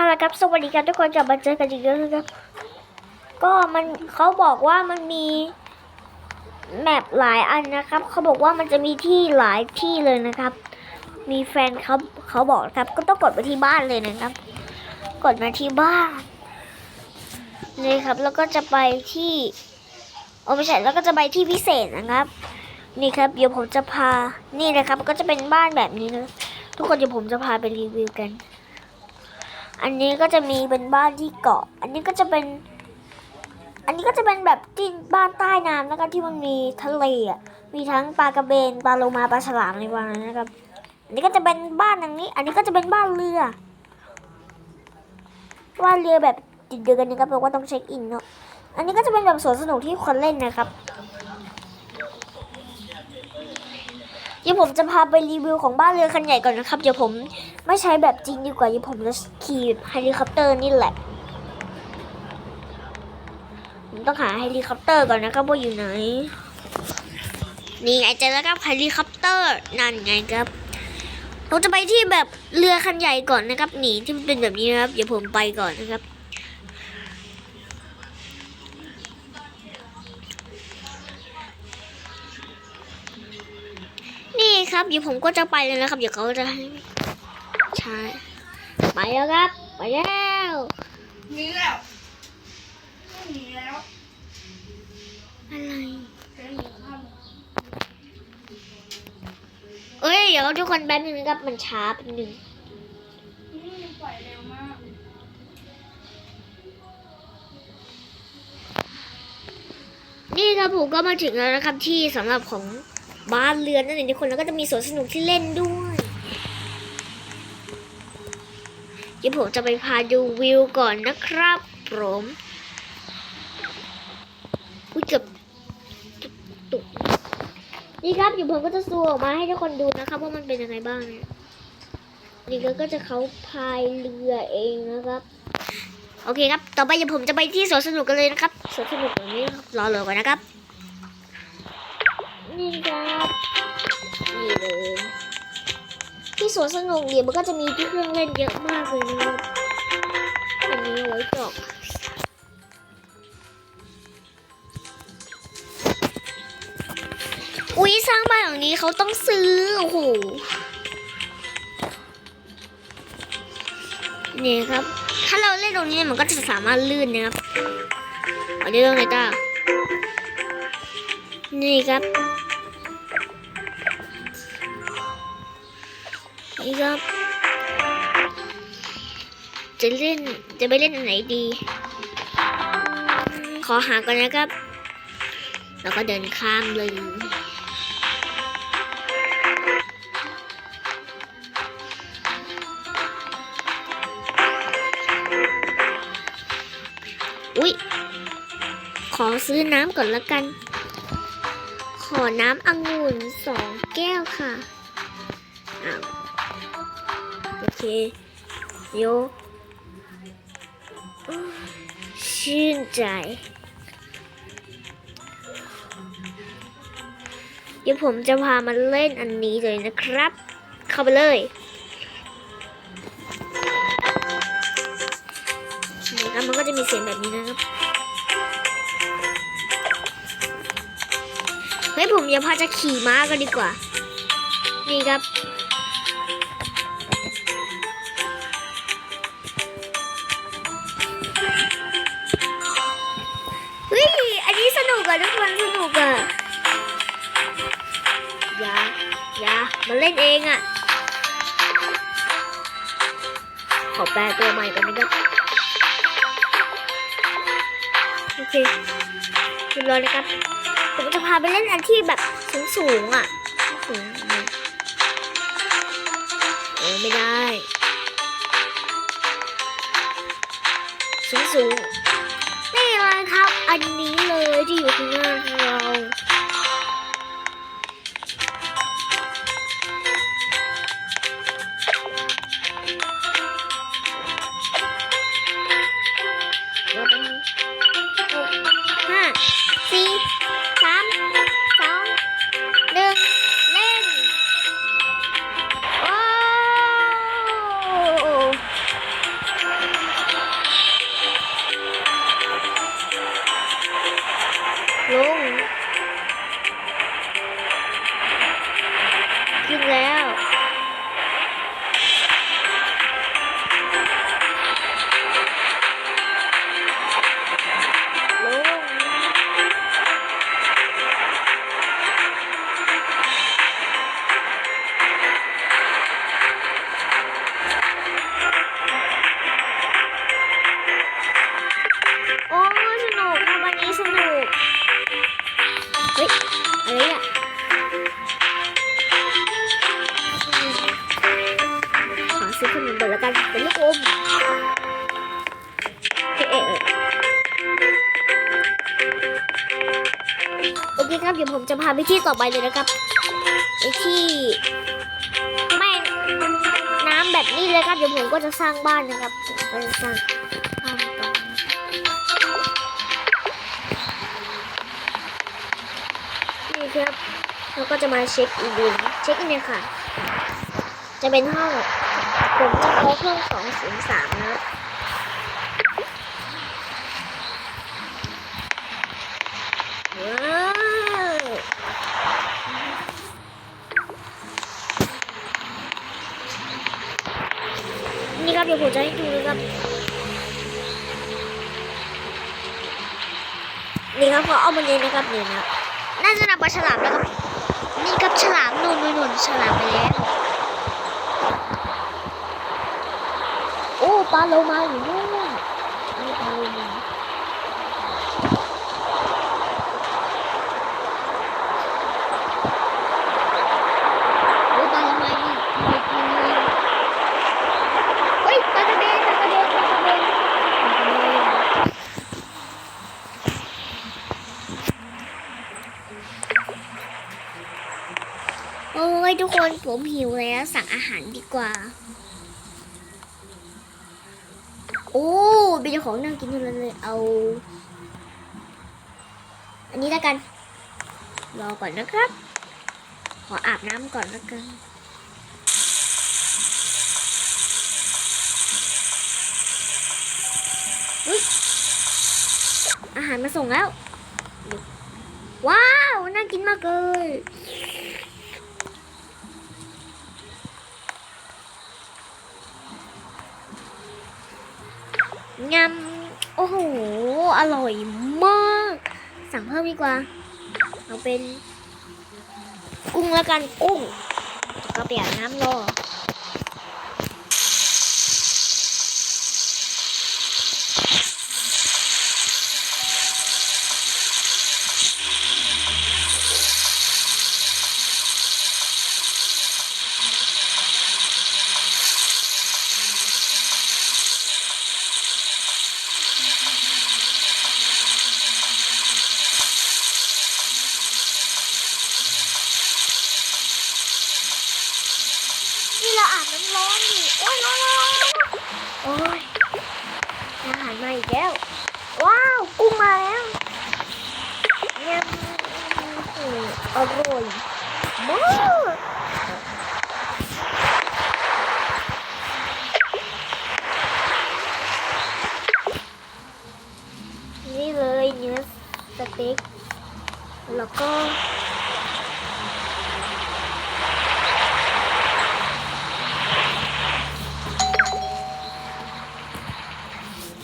เอาละครับสวัสดีครับทุกคนกลับมาเจอกันอีกแล้วนะครับ ก็มันเขาบอกว่ามันมีแมปหลายอันนะครับ เขาบอกว่ามันจะมีที่หลายที่เลยนะครับ มีแฟนเขาเขาบอกครับ ก็ต้องกดไปที่บ้านเลยนะครับ กดมาที่บ้านนี่ครับ แล้วก็จะไปที่โอ้ไม่ใช่แล้วก็จะไปที่พิเศษนะครับ นี่ครับเดี๋ยวผมจะพานี่นะครับ ก็จะเป็นบ้านแบบนี้นะทุกคนเดี๋ยวผมจะพาไปรีวิวกัน อันนี้ก็จะมีเป็นบ้านที่เกาะ อันนี้ก็จะเป็น อันนี้ก็จะเป็นแบบที่บ้านใต้น้ำนะครับที่มันมีทะเลอะ มีทั้งปลากระเบนปลาโลมาปลาฉลามในวันนั้นนะครับ อันนี้ก็จะเป็นบ้านอย่างนี้ อันนี้ก็จะเป็นบ้านเรือบ้านเรือแบบติดเดือกันนะครับแปลว่าต้องเช็คอินเนาะ อันนี้ก็จะเป็นแบบสวนสนุกที่คนเล่นนะครับ เดี๋ยวผมจะพาไปรีวิวของบ้านเรือคันใหญ่ก่อนนะครับ เดี๋ยวผมไม่ใช้แบบจริงดีกว่าเดี๋ยวผมจะขี่เฮลิคอปเตอร์นี่แหละ ผมต้องหาเฮลิคอปเตอร์ก่อนนะครับว่าอยู่ไหน นี่ไงเจอแล้วครับเฮลิคอปเตอร์ นั่นไงครับ เราจะไปที่แบบเรือคันใหญ่ก่อนนะครับหนีที่มันเป็นแบบนี้นะครับ เดี๋ยวผมไปก่อนนะครับ ครับเดี๋ยวผมก็จะไปเลยนะครับ เดี๋ยวเขาจะให้ใช่ไปแล้วครับ ไปแล้วหนีแล้วไม่หนีแล้วอะไรเดี๋ยวหนีข้ามเอ้ยเดี๋ยวทุกคนแป๊บนึงนะครับมันช้าแป๊บนึงนี่มันปล่อยเร็วมากนี่ครับผมก็มาถึงแล้วนะครับที่สำหรับของ บ้านเรือนนั่นเองทุกคนแล้วก็จะมีสวนสนุกที่เล่นด้วยเดี๋ยวผมจะไปพาดูวิวก่อนนะครับผมอุ้ยเกือบเกือบตกนี่ครับเดี๋ยวผมก็จะซูมออกมาให้ทุกคนดูนะครับว่ามันเป็นยังไงบ้างนะนี่ก็ก็จะเขาพายเรือเองนะครับโอเคครับ ต่อไปเดี๋ยวผมจะไปที่สวนสนุกกันเลยนะครับ สวนสนุกตรงนี้นะครับรอเลยก่อนนะครับ ครับนี่เลยที่สวนสนุกเนี่ยมันก็จะมีที่เครื่องเล่นเยอะมากเลยนะครับอันนี้ไว้จอกอุ๊ยสร้างบ้านหลังนี้เขาต้องซื้อโอ้โหนี่ครับ ถ้าเราเล่นตรงนี้มันก็จะสามารถลื่นนะครับเอาเรื่องเลยต้านี่ครับ นี่ครับ จะเล่นจะไปเล่นอันไหนดี ขอหาก่อนนะครับ แล้วก็เดินข้ามเลยอุ๊ย ขอซื้อน้ำก่อนละกัน ขอน้ำองุ่นสองแก้วค่ะอ้าว โอเคโยอ้าวชื่นใจ เดี๋ยวผมจะพามาเล่นอันนี้เลยนะครับ เข้าไปเลยนี่แล้วมันก็จะมีเสียงแบบนี้นะครับ เฮ้ยผมอย่าพาจะขี่ม้ากันดีกว่า นี่ครับ งอะขอแปลตัวใหม่กันนะครับโอเคเรียบร้อยนะครับผมจะพาไปเล่นอันที่แบบสูงสูงๆอะสูงเออไม่ได้สูงสูงๆนี่เลยครับอันนี้ ดี๋ยวผมจะพาไปที่ต่อไปเลยนะครับไปที่แม่น้ำแบบนี้เลยครับเดี๋ยวผมก็จะสร้างบ้านนะครับก็จะสร้างบ้านต่อนี่ครับเราก็จะมาเช็คอินดูเช็คอินเลยค่ะ จะเป็นห้องผมจะเอาเครื่องสองศูนย์สามนะว้า นี่ครับ เดี๋ยวผมจะให้ดูนะครับ นี่ครับพอเอามาเลยนะครับนี่นะน่าจะนำปลาฉลามนะครับ นี่ครับฉลามนุ่นหนุนหนุนฉลามไปแล้ว โอ้ปลาโลมาอยู่นู่นนี่ปลาโลมาโอ้ปลาโลมาอยู่อยู่ตรงนี้เฮ้ยปลากระเบนปลากระเบนปลากระเบนปลากระเบนโอ้ย ทุกคนผมหิวแล้วสั่งอาหารดีกว่า โอ้เป็นเจ้าของนั่งกินทั้งนั้นเลยเอา อันนี้แล้วกัน รอก่อนนะครับ ขออาบน้ำก่อนแล้วกันอุ๊ยอาหารมาส่งแล้ว ว้าว น่ากินมากเลย งามโอ้โห อร่อยมาก สั่งเพิ่มดีกว่า เอาเป็น กุ้งแล้วกันกุ้ง ก็เปลี่ยนน้ำรอนี่เราอาบน้ำร้อนนี่โอ้ยร้อนร้อนร้อนโอ้ยอาหารมาอีกแล้ว ว้าว กุ้งมาแล้วยำอืมอร่อยมากนี่เลยเนื้อสเต็ก แล้วก็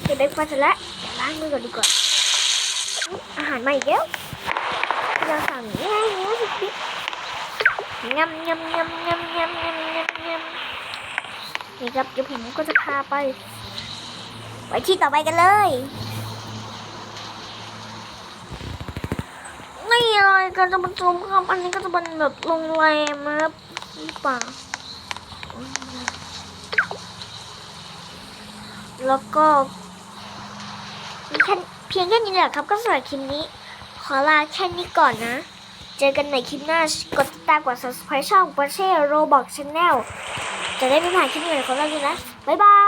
เก็บเบรกฟาสต์เสร็จแล้วล้างมือก่อนดีกว่าอุ๊ยอาหารมาอีกแล้วเราสั่งง่ายเนื้อสติ๊กยำยำยำยำยำยำยำยำนี่ครับเดี๋ยวผมก็จะพาไป ไปที่ต่อไปกันเลยไม่อะไรกันจะมาชมครับอันนี้ก็จะเป็นแบบโรงแรมครับหรือเปล่าแล้วก็มีแค่ เพียงแค่นี้แหละครับก็สำหรับคลิปนี้ ขอลาแค่นี้ก่อนนะ เจอกันในคลิปหน้ากดติดตามกด subscribe ช่อง p o r s c h e Roblox Channel จะได้ไม่พลาดคลิปใหม่ของเราด้วยนะ บ๊ายบาย